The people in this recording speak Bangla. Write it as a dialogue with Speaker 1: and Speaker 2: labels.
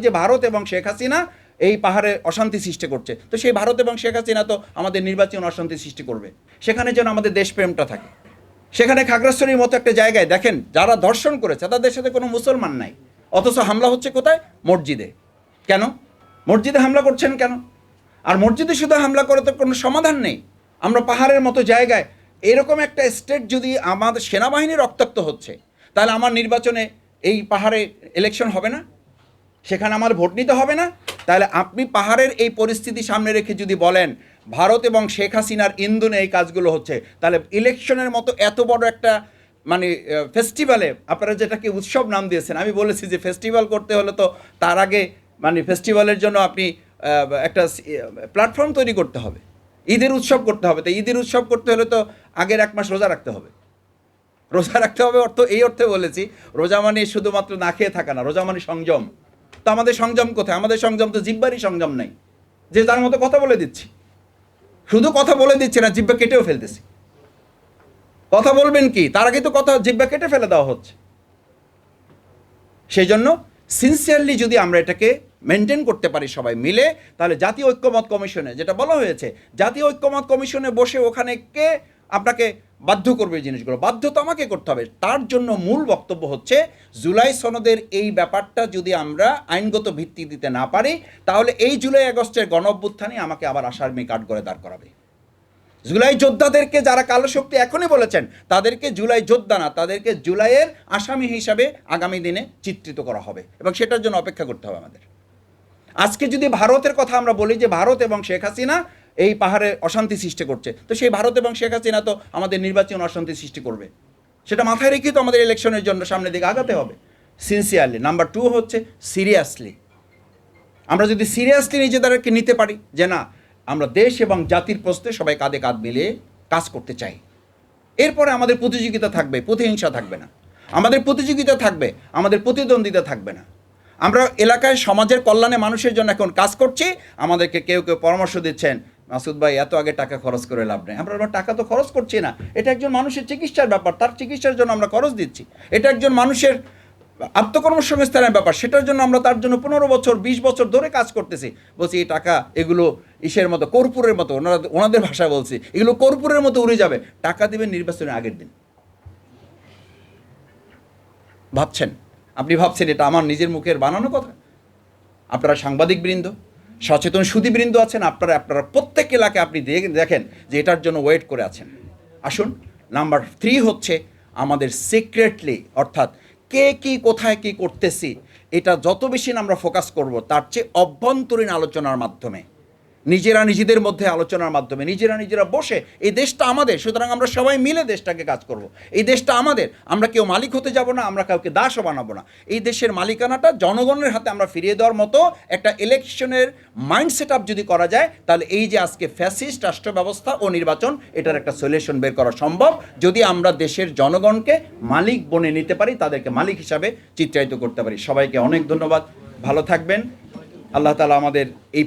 Speaker 1: যে ভারত এবং শেখ হাসিনা এই পাহাড়ে অশান্তি সৃষ্টি করছে। তো সেই ভারত এবং শেখ হাসিনা তো আমাদের নির্বাচন অশান্তি সৃষ্টি করবে। সেখানে যেন আমাদের দেশপ্রেমটা থাকে। সেখানে খাগড়াছড়ির মতো একটা জায়গায় দেখেন, যারা ধর্ষণ করেছে, তাদের সাথে কোনো মুসলমান নাই। অথচ হামলা হচ্ছে কোথায়? মসজিদে। কেন? মসজিদে হামলা করছেন কেন? আর মসজিদে শুধু হামলা করে তো কোনো সমাধান নেই। আমরা পাহাড়ের মতো জায়গায় এরকম একটা স্টেট যদি আমাদের সেনাবাহিনী রক্তাক্ত হচ্ছে, তাহলে আমার নির্বাচনে এই পাহাড়ে ইলেকশন হবে না? সেখানে আমার ভোট নিতে হবে না। তাহলে আপনি পাহাড়ের এই পরিস্থিতি সামনে রেখে যদি বলেন, ভারত এবং শেখ হাসিনার ইন্ধনে এই কাজগুলো হচ্ছে, তাহলে ইলেকশনের মতো এত বড় একটা মানে ফেস্টিভ্যালে আপনারা যেটাকে উৎসব নাম দিয়েছেন, আমি বলেছি যে ফেস্টিভ্যাল করতে হলে তো তার আগে মানে ফেস্টিভ্যালের জন্য আপনি একটা প্ল্যাটফর্ম তৈরি করতে হবে। ঈদের উৎসব করতে হবে। তো ঈদের উৎসব করতে হলে তো আগের এক মাস রোজা রাখতে হবে। রোজা রাখতে হবে অর্থ, এই অর্থে বলেছি, রোজা মানে শুধুমাত্র না খেয়ে থাকা না, রোজা মানে সংযম। তো আমাদের সংযম কোথায়? আমাদের সংযম তো জিব্বারই সংযম নাই। যে তার মতো কথা বলে দিচ্ছি। শুধু কথা বলে দিচ্ছি না, জিব্বা কেটেও ফেলতেছি। কথা বলবেন কি? তার আগে তো কথা, জিব্বা কেটে ফেলে দেওয়া হচ্ছে। সেই জন্য সিনসিয়ারলি যদি আমরা এটাকে মেনটেন করতে পারি সবাই মিলে, তাহলে জাতীয় ঐক্যমত কমিশনে যেটা বলা হয়েছে, জাতীয় ঐক্যমত কমিশনে বসে ওখানে কে আপনাকে বাধ্য করবে জিনিসগুলো। বাধ্য তো আমাকে করতে হবে। তার জন্য মূল বক্তব্য হচ্ছে, জুলাই সনদের এই ব্যাপারটা যদি আমরা আইনগত ভিত্তি দিতে না পারি, তাহলে এই জুলাই আগস্টের গণ অভ্যুত্থানই আমাকে আবার আসামি কাঠ করে দাঁড় করাবে। জুলাই যোদ্ধাদেরকে যারা কালো শক্তি এখনই বলেছেন, তাদেরকে জুলাই যোদ্ধা না, তাদেরকে জুলাইয়ের আসামি হিসাবে আগামী দিনে চিত্রিত করা হবে এবং সেটার জন্য অপেক্ষা করতে হবে আমাদের। আজকে যদি ভারতের কথা আমরা বলি যে ভারত এবং শেখ হাসিনা এই পাহাড়ে অশান্তি সৃষ্টি করছে। তো সেই ভারত এবং শেখ হাসিনা তো আমাদের নির্বাচন অশান্তি সৃষ্টি করবে। সেটা মাথায় রেখেই তো আমাদের ইলেকশনের জন্য সামনের দিকে আগাতে হবে। সিনসিয়ারলি। নাম্বার টু হচ্ছে সিরিয়াসলি। আমরা যদি সিরিয়াসলি নিজেদেরকে নিতে পারি যে না, আমরা দেশ এবং জাতির প্রশ্নে সবাই কাঁধে কাঁধ মিলিয়ে কাজ করতে চাই। এরপরে আমাদের প্রতিযোগিতা থাকবে, প্রতিহিংসা থাকবে না। আমাদের প্রতিযোগিতা থাকবে, আমাদের প্রতিদ্বন্দ্বিতা থাকবে না। আমরা এলাকায় সমাজের কল্যাণে মানুষের জন্য এখন কাজ করছি। আমাদেরকে কেউ কেউ পরামর্শ দিচ্ছেন মাসুদ ভাই, এত আগে টাকা খরচ করে লাভ নেই। আমরা টাকা তো খরচ করছি না। এটা একজন মানুষের চিকিৎসার ব্যাপার, তার চিকিৎসার জন্য আমরা খরচ দিচ্ছি। এটা একজন মানুষের আত্মকর্মসংস্থানের ব্যাপার, সেটার জন্য আমরা তার জন্য পনেরো বছর, বিশ বছর ধরে কাজ করতেছি। বলছি, এই টাকা, এগুলো ইসের মতো, কর্পূরের মতো, ওনারা, ওনাদের ভাষা বলছি, এগুলো কর্পূরের মতো উড়ে যাবে। টাকা দেবেন নির্বাচনের আগের দিন। ভাবছেন? আপনি ভাবছেন এটা আমার নিজের মুখের বানানো কথা? আপনারা সাংবাদিক বৃন্দ সচেতন সুদীবৃন্দ আছেন, আপনারা আপনারা প্রত্যেক এলাকায় আপনি দেখেন যে এটার জন্য ওয়েট করে আছেন। আসুন, নাম্বার থ্রি হচ্ছে আমাদের সিক্রেটলি অর্থাৎ কে কি, কোথায় কি করতেছি, এটা যত বেশি আমরা ফোকাস করব, তার চেয়ে অভ্যন্তরীণ আলোচনার মাধ্যমে। নিজেরা নিজেদের মধ্যে আলোচনার মাধ্যমে, নিজেরা নিজেরা বসে, এই দেশটা আমাদের, সুতরাং আমরা সবাই মিলে দেশটাকে কাজ করব। এই দেশটা আমাদের, আমরা কেউ মালিক হতে যাব না, আমরা কাউকে দাসও বানাবো না। এই দেশের মালিকানাটা জনগণের হাতে আমরা ফিরিয়ে দেওয়ার মতো একটা ইলেকশনের মাইন্ড সেট আপ যদি করা যায়, তাহলে এই যে আজকে ফ্যাসিস্ট রাষ্ট্র ব্যবস্থা ও নির্বাচন, এটার একটা সলিউশন বের করা সম্ভব। যদি আমরা দেশের জনগণকে মালিক বনে নিতে পারি, তাদেরকে মালিক হিসাবে চিত্রায়িত করতে পারি। সবাইকে অনেক ধন্যবাদ। ভালো থাকবেন। আল্লাহ তালা আমাদের এই